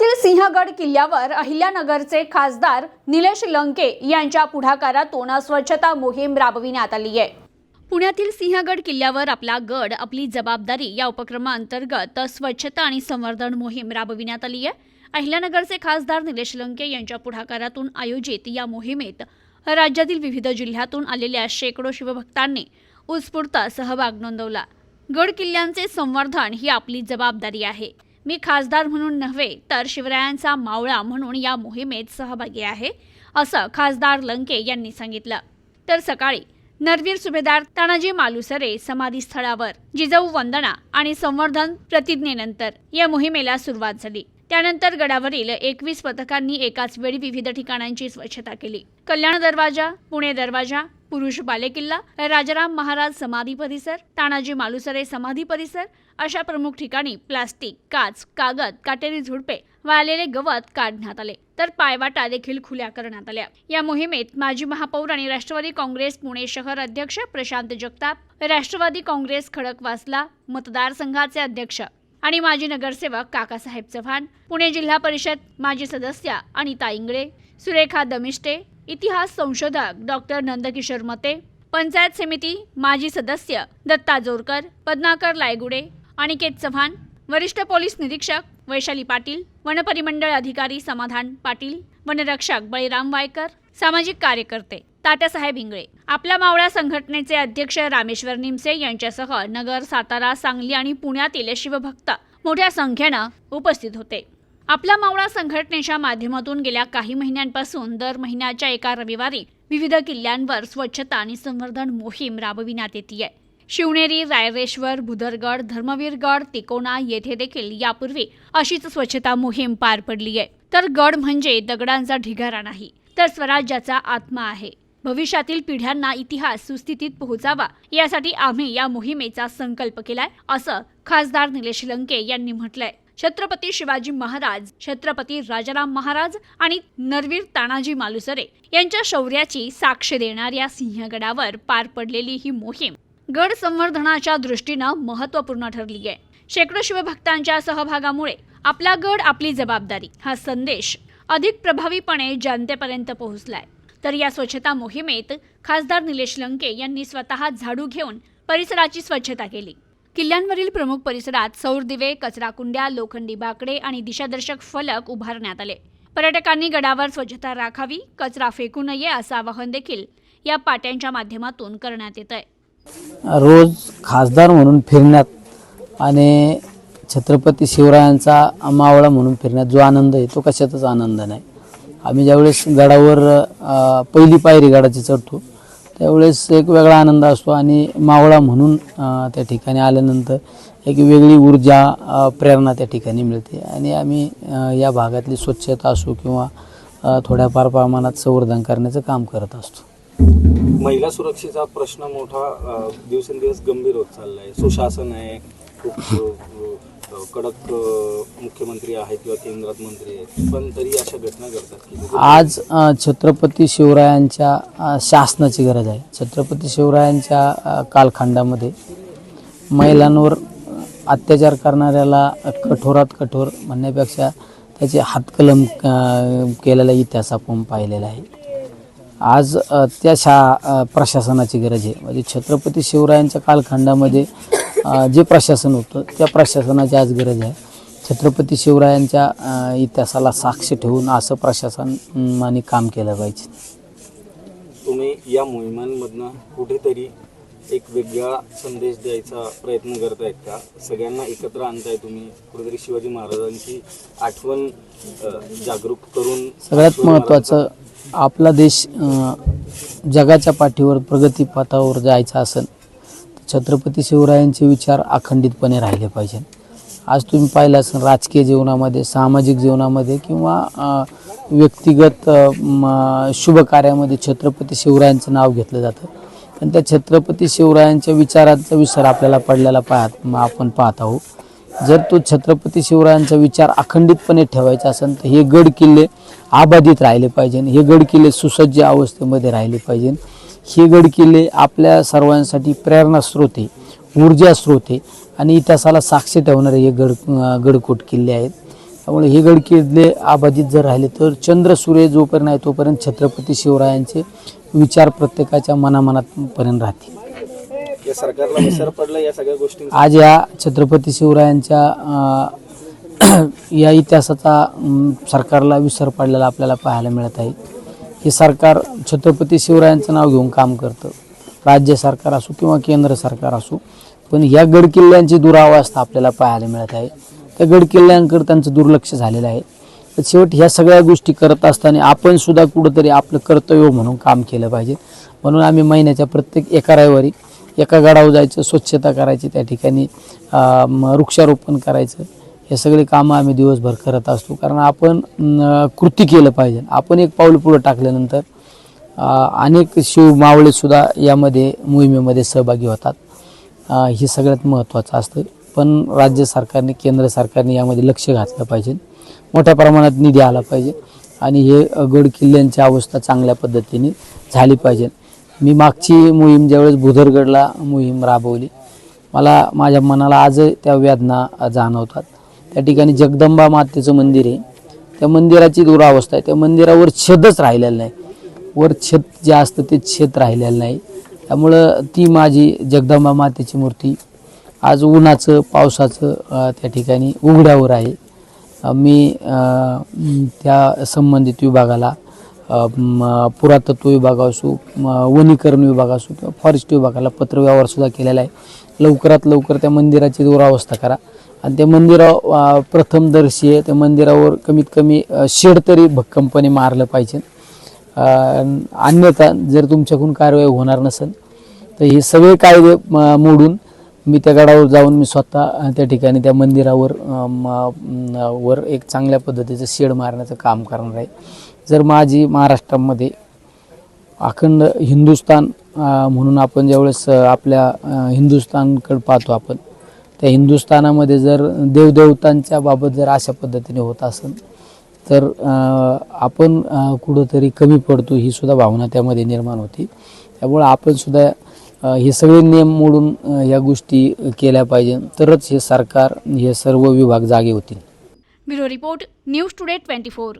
पुण्यातील सिंहगड किल्ल्यावर अहिल्यानगरचे खासदार निलेश लंके यांच्या पुढाकारातून स्वच्छता मोहीम राबविण्यात आली आहे. पुण्यातील सिंहगड किल्ल्यावर आपला गड आपली जबाबदारी या उपक्रमाअंतर्गत स्वच्छता आणि संवर्धन मोहीम राबविण्यात आली आहे. अहिल्यानगरचे खासदार निलेश लंके यांच्या पुढाकारातून आयोजित या मोहिमेत राज्यातील विविध जिल्ह्यातून आलेल्या शेकडो शिवभक्तांनी उत्स्फूर्त सहभाग नोंदवला. गड किल्ल्यांचे संवर्धन ही आपली जबाबदारी आहे. मी खासदार म्हणून नव्हे तर शिवरायांचा मावळा म्हणून या मोहिमेत सहभागी आहे असं खासदार लंके यांनी सांगितलं. तर सकाळी नरवीर सुभेदार तानाजी मालुसरे समाधीस्थळावर जिजाऊ वंदना आणि संवर्धन प्रतिज्ञेनंतर या मोहिमेला सुरुवात झाली. त्यानंतर गडावरील एकवीस पथकांनी एकाच वेळी विविध ठिकाणांची स्वच्छता केली. कल्याण दरवाजा पुणे दरवाजा पुरुष बालेकिल्ला राजाराम महाराज समाधी परिसर तानाजी मालुसरे समाधी परिसर अशा प्रमुख ठिकाणी प्लास्टिक काच कागद काटेरी झुडपे वाळलेले गवत काढण्यात आले. तर पायवाटा देखील खुल्या करण्यात आल्या. या मोहिमेत माजी महापौर आणि राष्ट्रवादी काँग्रेस पुणे शहर अध्यक्ष प्रशांत जगताप राष्ट्रवादी काँग्रेस खडकवासला मतदारसंघाचे अध्यक्ष आणि माजी नगरसेवक काकासाहेब चव्हाण पुणे जिल्हा परिषद माजी सदस्य अनिता इंगळे सुरेखा दमिष्टे इतिहास संशोधक डॉक्टर नंदकिशोर मते पंचायत समिती माजी सदस्य दत्ता जोरकर पद्माकर लायगुडे अनिकेत चव्हाण वरिष्ठ पोलीस निरीक्षक वैशाली पाटील वनपरिमंडळ अधिकारी समाधान पाटील वनरक्षक बळीराम वायकर सामाजिक कार्यकर्ते तात्यासाहेब इंगळे. आपल्या मावळा संघटनेचे अध्यक्ष रामेश्वर निमसे यांच्यासह नगर सातारा सांगली आणि पुण्यातील शिवभक्त मोठ्या संख्येनं उपस्थित होते. आपला मावळा संघटनेच्या माध्यमातून गेल्या काही महिन्यांपासून दर महिन्याच्या एका रविवारी विविध किल्ल्यांवर स्वच्छता आणि संवर्धन मोहीम राबविण्यात येते शिवनेरी रायरेश्वर भुदरगड धर्मवीरगड तिकोना येथे देखील यापूर्वी अशीच स्वच्छता मोहीम पार पडली आहे. तर गड म्हणजे दगडांचा ढिगारा नाही तर स्वराज्याचा आत्मा आहे. भविष्यातील पिढ्यांना इतिहास सुस्थितीत पोहोचावा यासाठी आम्ही या मोहिमेचा संकल्प केलाय असं खासदार निलेश लंके यांनी म्हटलंय. छत्रपती शिवाजी महाराज छत्रपती राजाराम महाराज आणि नरवीर तानाजी मालुसरे यांच्या शौर्याची साक्ष देणाऱ्या सिंहगडावर पार पडलेली ही मोहीम गड संवर्धनाच्या दृष्टीनं महत्त्वपूर्ण ठरली आहे. शेकडो शिवभक्तांच्या सहभागामुळे आपला गड आपली जबाबदारी हा संदेश अधिक प्रभावीपणे जनतेपर्यंत पोहोचलाय. तर या स्वच्छता मोहिमेत खासदार निलेश लंके यांनी स्वतः झाडू घेऊन परिसराची स्वच्छता केली. किल्ल्यांवरील प्रमुख परिसरात सौर दिवे कचरा कुंड्या लोखंडी बाकडे आणि दिशादर्शक फलक उभारण्यात आले. पर्यटकांनी गडावर स्वच्छता राखावी कचरा फेकू नये असं आवाहन देखील या पाट्यांच्या माध्यमातून करण्यात येत आहे रोज खासदार म्हणून फिरण्यात आणि छत्रपती शिवरायांचा मावळा म्हणून फिरण्यात जो आनंद आहे तो कशातच आनंद नाही. आम्ही ज्यावेळेस गडावर पहिली पायरी गडाची चढतो त्यावेळेस एक वेगळा आनंद असतो आणि मावळा म्हणून त्या ठिकाणी आल्यानंतर एक वेगळी ऊर्जा प्रेरणा त्या ठिकाणी मिळते. आणि आम्ही या भागातली स्वच्छता असो किंवा थोड्याफार प्रमाणात संवर्धन करण्याचं काम करत असतो. महिला सुरक्षेचा प्रश्न मोठा दिवसेंदिवस गंभीर होत चाललाय. सुशासन आहे खूप कडक मुख्यमंत्री आहेत किंवा केंद्रात मंत्री आहेत. पण तरी अशा घटना घडतात आज छत्रपती शिवरायांच्या शासनाची गरज आहे. छत्रपती शिवरायांच्या कालखंडामध्ये महिलांवर अत्याचार करणाऱ्याला कठोरात कठोर म्हणण्यापेक्षा त्याचे हातकलम केलेला इतिहास आपण पाहिलेला आहे. आज त्या शा प्रशासनाची गरज आहे. म्हणजे छत्रपती शिवरायांच्या कालखंडामध्ये जे प्रशासन होतं त्या प्रशासनाची आज गरज आहे. छत्रपती शिवरायांच्या इतिहासाला साक्ष ठेवून असं प्रशासन अम, आणि काम केलं पाहिजे. तुम्ही या मोहिमांमधनं कुठेतरी एक वेगळा संदेश द्यायचा प्रयत्न करतायत का? सगळ्यांना एकत्र आणताय तुम्ही कुठेतरी शिवाजी महाराजांची आठवण जागरूक करून सगळ्यात महत्त्वाचं आपला देश जगाच्या पाठीवर प्रगतीपथावर जायचा असेल तर छत्रपती शिवरायांचे विचार अखंडितपणे राहिले पाहिजे. आज तुम्ही पाहिलं असेल राजकीय जीवनामध्ये सामाजिक जीवनामध्ये किंवा व्यक्तिगत अ, शुभ कार्यामध्ये छत्रपती शिवरायांचं नाव घेतलं जातं. पण त्या छत्रपती शिवरायांच्या विचारांचा विसर आपल्याला पडलेला पाहत आपण पाहत आहोत. जर तो छत्रपती शिवरायांचा विचार अखंडितपणे ठेवायचा असेल तर हे गड किल्ले आबाधित राहिले पाहिजे हे गड किल्ले सुसज्ज अवस्थेमध्ये राहिले पाहिजे. हे गड किल्ले आपल्या सर्वांसाठी प्रेरणा स्रोत आहे ऊर्जा स्रोत आहे आणि इतिहासाला साक्ष ठेवणारे हे गड गडकोट किल्ले आहेत. त्यामुळे हे गड किल्ले आबाधित जर राहिले तर चंद्र सूर्य जोपर्यंत आहे तोपर्यंत छत्रपती शिवरायांचे विचार प्रत्येकाच्या मनामनातपर्यंत राहतील. या सरकारला विसर पडला या सगळ्या आज या छत्रपती शिवरायांच्या या इतिहासाचा सरकारला विसर पडलेला आपल्याला पाहायला मिळत आहे. हे सरकार छत्रपती शिवरायांचं नाव घेऊन काम करतं. राज्य सरकार असो किंवा केंद्र सरकार असो पण या गडकिल्ल्यांची दुरावस्था आपल्याला पाहायला मिळत आहे. त्या गडकिल्ल्यांकडे त्यांचं दुर्लक्ष झालेलं आहे. तर शेवट ह्या सगळ्या गोष्टी करत असताना आपण सुद्धा कुठंतरी आपलं कर्तव्य म्हणून काम केलं पाहिजे. म्हणून आम्ही महिन्याच्या प्रत्येक एका रविवारी एका गडावर जायचं स्वच्छता करायची त्या ठिकाणी वृक्षारोपण करायचं. हे सगळे कामं आम्ही दिवसभर करत असतो. कारण आपण कृती केलं पाहिजे. आपण एक पाऊल पुढं टाकल्यानंतर अनेक शिव मावळेसुद्धा यामध्ये मोहिमेमध्ये सहभागी होतात. हे सगळ्यात महत्त्वाचं असतं. पण राज्य सरकारने केंद्र सरकारने यामध्ये लक्ष घातलं पाहिजे. मोठ्या प्रमाणात निधी आला पाहिजे. आणि हे गड किल्ल्यांची अवस्था चांगल्या पद्धतीने झाली पाहिजे. मी मागची मोहीम ज्यावेळेस भुदरगडला मोहीम राबवली मला माझ्या मनाला आज त्या वेदना जाणवतात. त्या ठिकाणी जगदंबा मातेचं मंदिर आहे. त्या मंदिराची दुरावस्था आहे. त्या मंदिरावर छदच राहिलेलं नाही. वर छत जे असतं ते छत राहिलेलं नाही. त्यामुळं ती माझी जगदंबा मातेची मूर्ती आज उन्हाचं पावसाचं त्या ठिकाणी उघड्यावर आहे. मी त्या संबंधित विभागाला पुरातत्व विभाग असो वनीकरण विभाग असो किंवा फॉरेस्ट विभागाला पत्र व्यवहारसुद्धा केलेला आहे. लवकरात लवकर त्या मंदिराची दुरावस्था करा. आणि त्या मंदिरा प्रथमदर्शी आहे. त्या मंदिरावर कमीत कमी शेड तरी भक्कमपणे मारलं पाहिजे. अन्यथा जर तुमच्याकडून कारवाई होणार नसेल तर हे सगळे कायदे मोडून मी त्या गडावर जाऊन मी स्वतः त्या ठिकाणी त्या मंदिरावर म, वर एक चांगल्या पद्धतीचं शेड मारण्याचं काम करणार आहे. जर माझी महाराष्ट्रामध्ये अखंड हिंदुस्तान म्हणून आपण ज्यावेळेस आपल्या अ, हिंदुस्थानकडे पाहतो आपण त्या हिंदुस्थानामध्ये जर देवदेवतांच्या बाबत जर अशा पद्धतीने होत असेल तर आपण कुठंतरी कमी पडतो ही सुद्धा भावना त्यामध्ये निर्माण होती. त्यामुळे आपण सुद्धा हे सगळे नियम मोडून या गोष्टी केल्या पाहिजे. तरच हे सरकार हे सर्व विभाग जागे होतील. Bureau report news today twenty four.